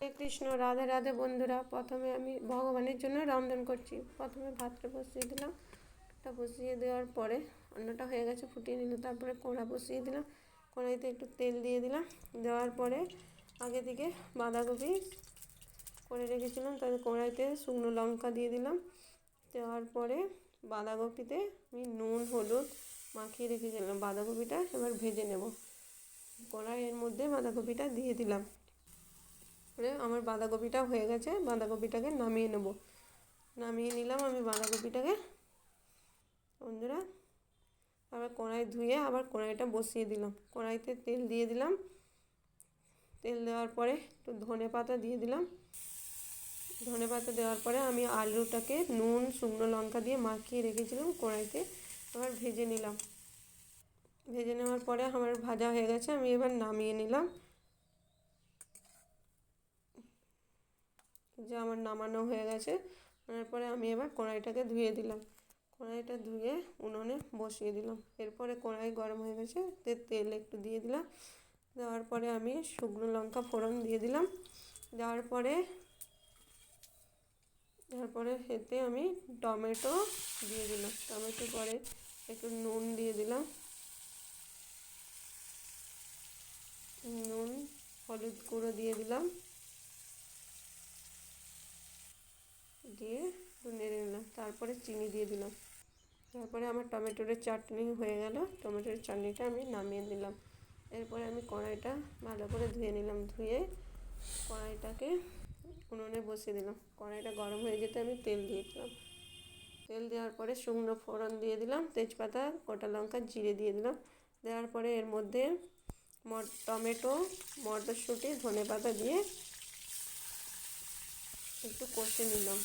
কৃষ্ণ রাধে রাধে বন্ধুরা, প্রথমে আমি ভগবানের জন্য রন্ধন করছি। প্রথমে ভাতটা বসিয়ে দিলাম। ভাতটা বসিয়ে দেওয়ার পরে অন্নটা হয়ে গেছে, ফুটিয়ে নিল, তারপরে কড়া বসিয়ে দিলাম। কড়াইতে একটু তেল দিয়ে দিলাম। দেওয়ার পরে আগে থেকে বাঁধাকপি করে রেখেছিলাম তাদের কড়াইতে শুকনো লঙ্কা দিয়ে দিলাম। দেওয়ার পরে বাঁধাকপিতে আমি নুন, হলুদ মাখিয়ে রেখেছিলাম। বাঁধাকপিটা এবার ভেজে নেব। কড়াইয়ের মধ্যে বাঁধাকপিটা দিয়ে দিলাম। করে আমার বাঁধাকপিটা হয়ে গেছে, বাঁধাকপিটাকে নামিয়ে নেব। নামিয়ে নিলাম আমি বাঁধাকপিটাকে। বন্ধুরা, আবার কড়াই ধুয়ে আবার কড়াইটা বসিয়ে দিলাম। কড়াইতে তেল দিয়ে দিলাম। তেল দেওয়ার পরে একটু ধনে পাতা দিয়ে দিলাম। ধনে পাতা দেওয়ার পরে আমি আলুটাকে নুন, শুকনো লঙ্কা দিয়ে মাখিয়ে রেখেছিলাম কড়াইতে, এবার ভেজে নিলাম। ভেজে নেওয়ার পরে আমার ভাজা হয়ে গেছে, আমি এবার নামিয়ে নিলাম। যে আমার নামানো হয়ে গেছে। তারপরে আমি এবার কড়াইটাকে ধুয়ে দিলাম। কড়াইটা ধুয়ে উনুনে বসিয়ে দিলাম। এরপরে কড়াই গরম হয়ে গেছে তেল একটু দিয়ে দিলাম। দেওয়ার পরে আমি শুকনো লঙ্কা ফোড়ন দিয়ে দিলাম। দেওয়ার পরে তারপরে এতে আমি টমেটো দিয়ে দিলাম। টমেটো পরে একটু নুন দিয়ে দিলাম। নুন, হলুদ গুঁড়ো দিয়ে দিলাম। দিয়ে একটু নেড়ে নিলাম। তারপরে চিনি দিয়ে দিলাম। তারপরে আমার টমেটোর চাটনি হয়ে গেল। টমেটোর চাটনিটা আমি নামিয়ে দিলাম। এরপরে আমি কড়াইটা ভালো করে ধুয়ে নিলাম। ধুয়ে কড়াইটাকে উনুনে বসিয়ে দিলাম। কড়াইটা গরম হয়ে যেতে আমি তেল দিয়ে দিলাম। তেল দেওয়ার পরে শুকনো ফোড়ন দিয়ে দিলাম। তেজপাতা, গোটা লঙ্কা, জিরে দিয়ে দিলাম। দেওয়ার পরে এর মধ্যে টমেটো, মটরশুঁটি ধনে পাতা দিয়ে একটু কষে নিলাম।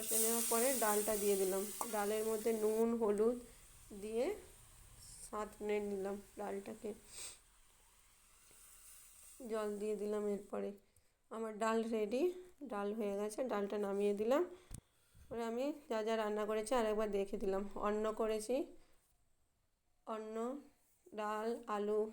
কষে নেওয়ার পরে ডালটা দিয়ে দিলাম। ডালের মধ্যে নুন, হলুদ দিয়ে সাঁত নেড়ে নিলাম ডালটাকে। জল দিয়ে দিলাম এরপরে। আমার ডাল রেডি ডাল হয়ে গেছে, ডালটা নামিয়ে দিলাম। এবার আমি যা যা রান্না করেছি আরেকবার দেখে দিলাম। অন্ন করেছি, অন্ন, ডাল, আলু।